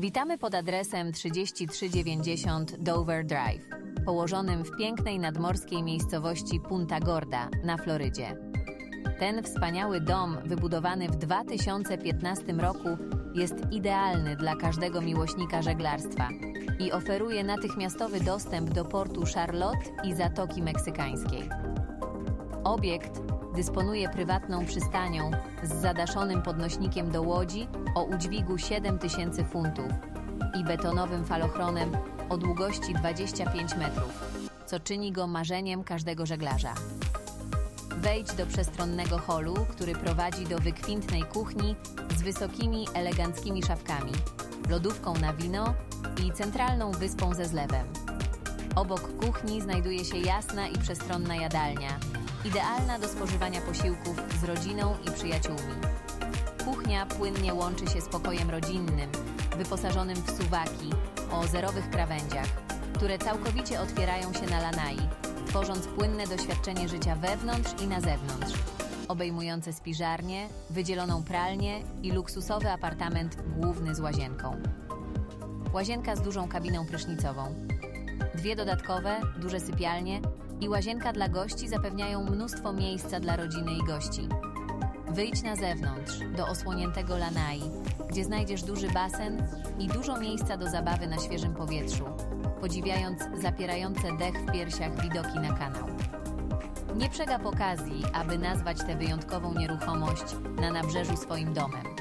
Witamy pod adresem 3390 Dover Drive, położonym w pięknej nadmorskiej miejscowości Punta Gorda na Florydzie. Ten wspaniały dom, wybudowany w 2015 roku, jest idealny dla każdego miłośnika żeglarstwa i oferuje natychmiastowy dostęp do portu Charlotte i Zatoki Meksykańskiej. Obiekt dysponuje prywatną przystanią z zadaszonym podnośnikiem do łodzi o udźwigu 7000 funtów i betonowym falochronem o długości 25 metrów, co czyni go marzeniem każdego żeglarza. Wejdź do przestronnego holu, który prowadzi do wykwintnej kuchni z wysokimi, eleganckimi szafkami, lodówką na wino i centralną wyspą ze zlewem. Obok kuchni znajduje się jasna i przestronna jadalnia, idealna do spożywania posiłków z rodziną i przyjaciółmi. Kuchnia płynnie łączy się z pokojem rodzinnym, wyposażonym w suwaki o zerowych krawędziach, które całkowicie otwierają się na lanai, tworząc płynne doświadczenie życia wewnątrz i na zewnątrz, obejmujące spiżarnię, wydzieloną pralnię i luksusowy apartament główny z łazienką. Łazienka z dużą kabiną prysznicową. Dwie dodatkowe, duże sypialnie i łazienka dla gości zapewniają mnóstwo miejsca dla rodziny i gości. Wyjdź na zewnątrz, do osłoniętego lanai, gdzie znajdziesz duży basen i dużo miejsca do zabawy na świeżym powietrzu, podziwiając zapierające dech w piersiach widoki na kanał. Nie przegap okazji, aby nazwać tę wyjątkową nieruchomość na nabrzeżu swoim domem.